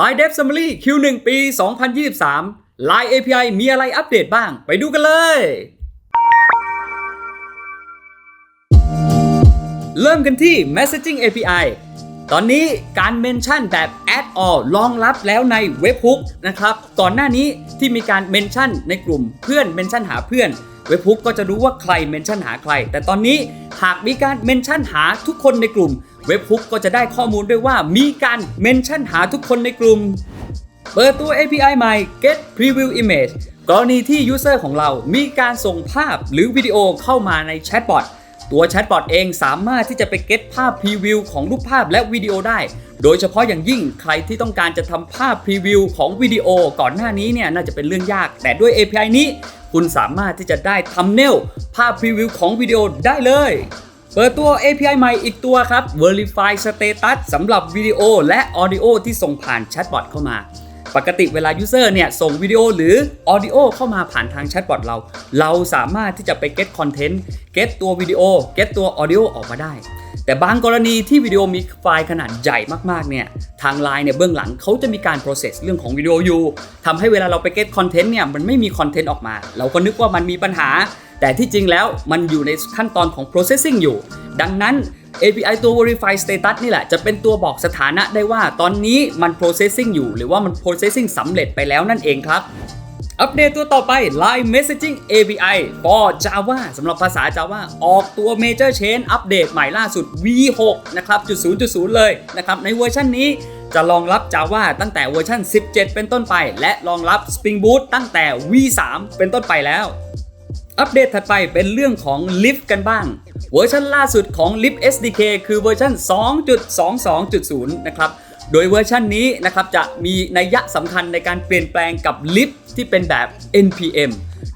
Line Dev Summary Q1 ปี 2023 Line API มีอะไรอัปเดตบ้าง ไปดูกันเลย เริ่มกันที่ Messaging API ตอนนี้การเมนชั่นแบบ add all รองรับแล้วในเว็บ Hook นะครับ ก่อนหน้านี้ที่มีการเมนชั่นในกลุ่มเพื่อนเมนชั่นหาเพื่อน เว็บ Hook ก็จะรู้ว่าใครเมนชั่นหาใคร แต่ตอนนี้หากมีการเมนชั่นหาทุกคนในกลุ่ม เว็บ Hook ก็จะได้ข้อมูลด้วยว่ามีการเมนชั่นหาทุกคนในกลุ่ม เปิดตัว API ใหม่ Get Preview Image กรณีที่ User ของเรามีการส่งภาพหรือวิดีโอเข้ามาในแชทบอทตัวแชทบอทเองสามารถที่จะไปเก็ตภาพพรีวิวของรูปภาพและวิดีโอได้ โดยเฉพาะอย่างยิ่งใครที่ต้องการจะทำภาพพรีวิวของวิดีโอก่อนหน้านี้เนี่ยน่าจะเป็นเรื่องยาก แต่ด้วย API นี้ คุณสามารถที่จะได้ทำเนลภาพพรีวิวของวิดีโอได้เลย เปิดตัว API ใหม่อีกตัวครับ Verify Status สำหรับวิดีโอและ Audio ที่ส่งผ่านแชทบอทเข้ามา ปกติเวลา User เนี่ยส่งวิดีโอหรือ Audio เข้ามาผ่านทางแชทบอทเรา เราสามารถที่จะไป get content get ตัววิดีโอ get ตัว Audio ออกมาได้ แต่บางกรณีที่วิดีโอมีไฟล์ขนาดใหญ่มากๆเนี่ยทาง Line เนี่ยเบื้องหลังเขาจะมีการ process เรื่องของวิดีโออยู่ทำให้เวลาเราไป get content เนี่ยมันไม่มี content ออกมา เราก็นึกว่ามันมีปัญหา แต่ที่จริงแล้วมันอยู่ในขั้นตอนของ processing อยู่ ดังนั้น API ตัว verify status นี่แหละ จะเป็นตัวบอกสถานะได้ว่าตอนนี้มัน processing อยู่ หรือว่ามัน processing สำเร็จไปแล้วนั่นเองครับอัปเดตตัวต่อไป Line Messaging API for Java สำหรับภาษา Java ออกตัว Major Change อัปเดตใหม่ล่าสุด V6 นะครับจุด0.0 เลยนะครับ ในเวอร์ชันนี้จะรองรับ Java ตั้งแต่เวอร์ชัน17 เป็นต้นไป และรองรับ Spring Boot ตั้งแต่ V3 เป็นต้นไปแล้ว อัปเดตถัดไปเป็นเรื่องของ Lift กันบ้าง เวอร์ชันล่าสุดของ Lift SDK คือเวอร์ชัน2.22.0 นะครับ โดยเวอร์ชันนี้นะครับจะมีนัยยะสำคัญในการเปลี่ยนแปลงกับ Lift ที่เป็นแบบ NPM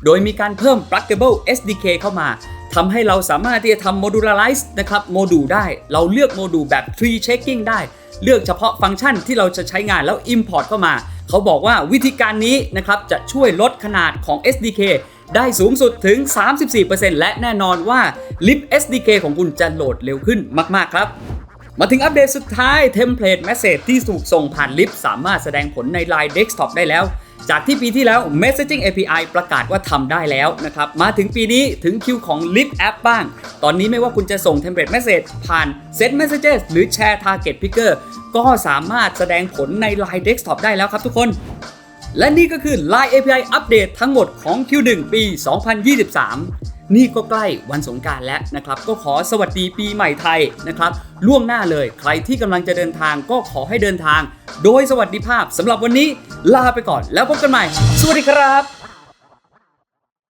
โดยมีการเพิ่ม Pluggable SDK เข้ามาทำให้เราสามารถที่จะทำ modularize นะครับโมดูลได้ เราเลือกโมดูลแบบ tree checking ได้ เลือกเฉพาะฟังก์ชันที่เราจะใช้งานแล้ว import เข้ามา เขาบอกว่าวิธีการนี้นะครับจะช่วยลดขนาดของ SDK ได้สูงสุดถึง 34%และแน่นอนว่า Lip SDK ของคุณจะโหลดเร็วขึ้นมากๆครับมาถึงอัปเดตสุดท้าย Template Message ที่ถูกส่งผ่าน Lip สามารถแสดงผลใน Line Desktop ได้แล้ว จากที่ปีที่แล้ว Messaging API ประกาศว่าทำได้แล้วนะครับ มาถึงปีนี้ถึงคิวของ Lip App บ้าง ตอนนี้ไม่ว่าคุณจะส่ง Template Message ผ่าน Send Messages หรือ Share Target Picker ก็สามารถแสดงผลใน Line Desktop ได้แล้วครับทุกคน และนี่ก็คือ Line API อัปเดตทั้งหมดของ Q1 ปี 2023 นี่ก็ใกล้วันสงการแล้วนะครับ ก็ขอสวัสดีปีใหม่ไทยนะครับ ล่วงหน้าเลยใครที่กำลังจะเดินทางก็ขอให้เดินทาง โดยสวัสดิภาพสำหรับวันนี้ลาไปก่อนแล้วพบกันใหม่ สวัสดีครับ